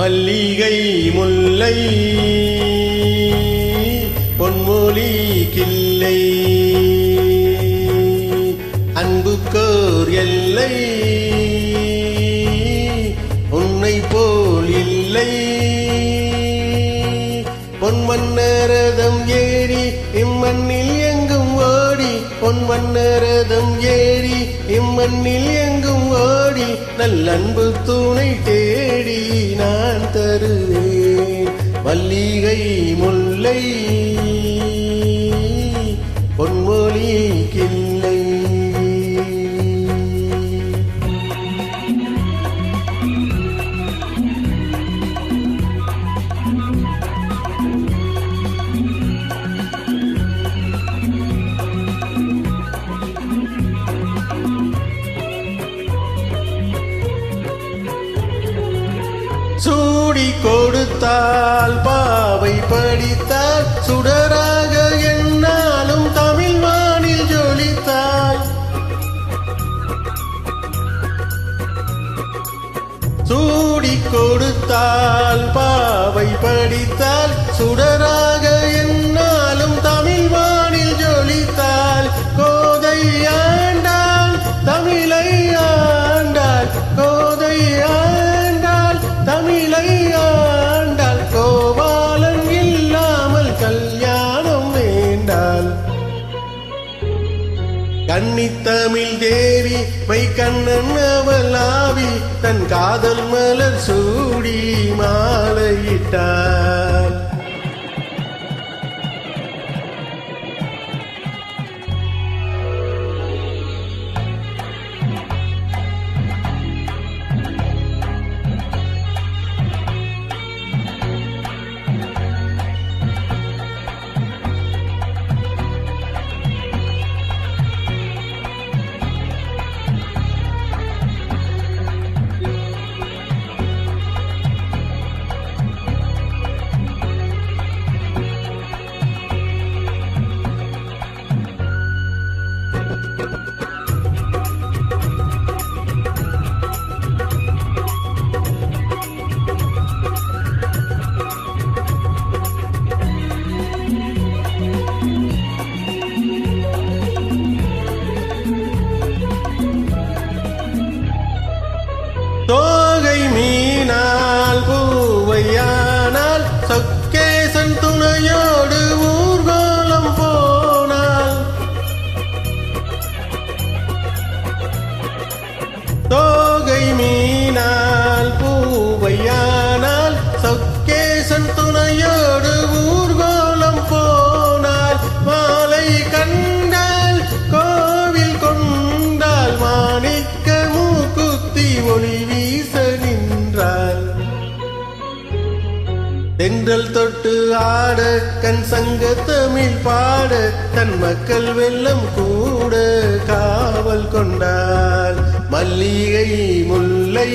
மல்லிகை முல்லை பொன்மொழி கில்லை அன்புக்கோர் எல்லை உன்னை போல் இல்லை. பொன்மன்னரதம் ஏறி இம்மண்ணில் எங்க ஓடி பொன் மன்னரதம் ஏறி இம்மண்ணில் எங்கும் ஓடி நல்லன்பு துணை தேடி நான் தருவேன். மல்லிகை முல்லை சூடி கொடுத்தால் பாவை படித்தால் சுடராக என்னாலும் தமிழ் வானில் ஜொலித்தாய். சூடி கொடுத்தால் பாவை படித்தால் சுடராக என்ன கன்னித்தமிழ் தேவி மை கண்ணன் அவளாவி தன் காதல் மலர் சூடி மாலையிட்டார். தோகை மீனால் பூவையானால் சொக்கேசன் துணையோ தென்றல் தொட்டு ஆட கண் சங்க தமிழ் பாட தன் மக்கள் வெள்ளம் கூட காவல் கொண்டார். மல்லிகை முல்லை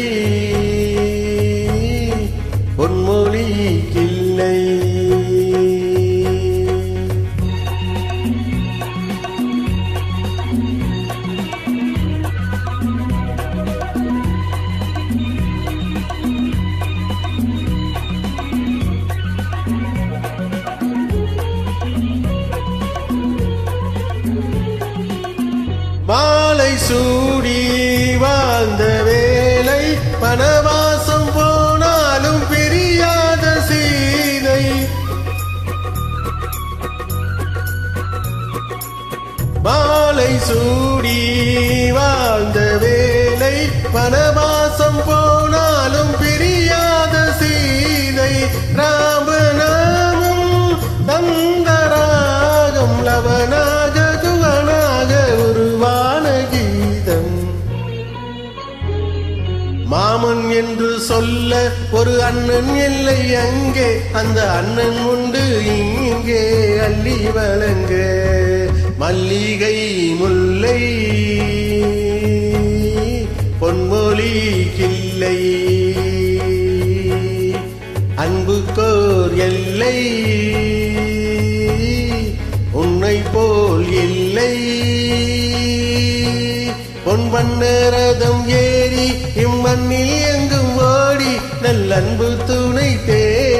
சூடி வாழ்ந்த வேலை வனவாசம் போனாலும் பிரியாத சீதை ராமநாமம் தந்தராகம் லவனாக குவனாக உருவான கீதம். மாமன் என்று சொல்ல ஒரு அண்ணன் இல்லை அங்கே அந்த அண்ணன் உண்டு இங்கே அள்ளி வழங்க. மல்லிகை முல்லை. பொன்மொழி கில்லை. அன்புக்கோர் எல்லை. உன்னை போல் இல்லை. பொன்வண்ணரதம் ஏறி இம்மண்ணில் எங்கும் ஓடி. நல்லன்பு துணை தேடி